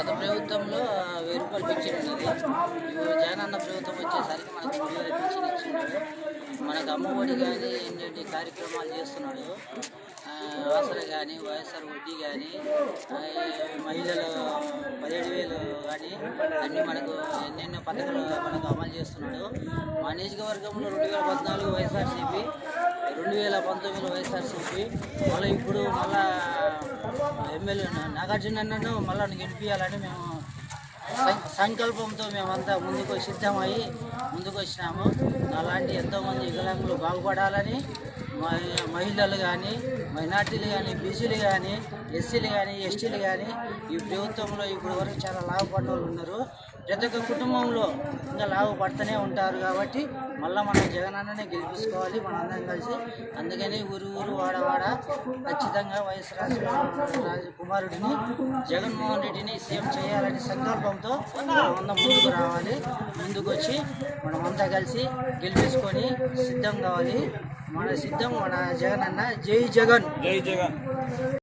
గత ప్రభుత్వంలో వెయ్యి రూపాయలు పింఛన్ ఉన్నది ఇప్పుడు జగనన్న ప్రభుత్వం వచ్చేసరికి మనకు మూడు వేల పింఛన్ ఇచ్చిండు. మనకు అమ్మఒడి కానీ ఎన్ని కార్యక్రమాలు చేస్తున్నాడు. ఆ, ఆసరా కానీ వైఎస్ఆర్ వడ్డీ కానీ మహిళలు పదిహేడు వేలు కానీ అన్నీ మనకు ఎన్నెన్నో పథకాలు మనకు అమలు చేస్తున్నాడు. మా నియోజకవర్గంలో రెండు వేల పద్నాలుగు వైఎస్ఆర్సీపీ రెండు వేల పంతొమ్మిది వైఎస్ఆర్సీపీ. మళ్ళీ ఇప్పుడు మళ్ళీ ఎమ్మెల్యే నాగార్జున అన్నను మళ్ళా గెలిపించాలని మేము సం- సంకల్పంతో మేమంతా ముందుకు సిద్ధమయ్యి ముందుకు వచ్చినాము అలాంటి ఎంతోమంది వికలాంగులు బాగుపడాలని మహిళలు కానీ మైనార్టీలు కానీ బీసీలు కానీ ఎస్సీలు కానీ ఎస్టీలు కానీ ఈ ప్రభుత్వంలో ఇప్పుడు వరకు చాలా లాభపడిన వాళ్ళు ఉన్నారు. ప్రతి ఒక్క కుటుంబంలో ఇంకా లాభపడుతూనే ఉంటారు కాబట్టి మళ్ళీ మనం జగనన్ననే గెలిపించుకోవాలి మనందరం కలిసి. అందుకని ఊరు ఊరు వాడవాడ ఖచ్చితంగా వైఎస్ రాజు కుమారుడిని జగన్మోహన్ రెడ్డిని సీఎం చేయాలని సంకల్పంతో వంద ముందుకు రావాలి. ముందుకు వచ్చి మనమంతా కలిసి గెలిపించుకొని సిద్ధం కావాలి. మన సిద్ధం మన జగన్ అన్న జై జగన్. జై జగన్.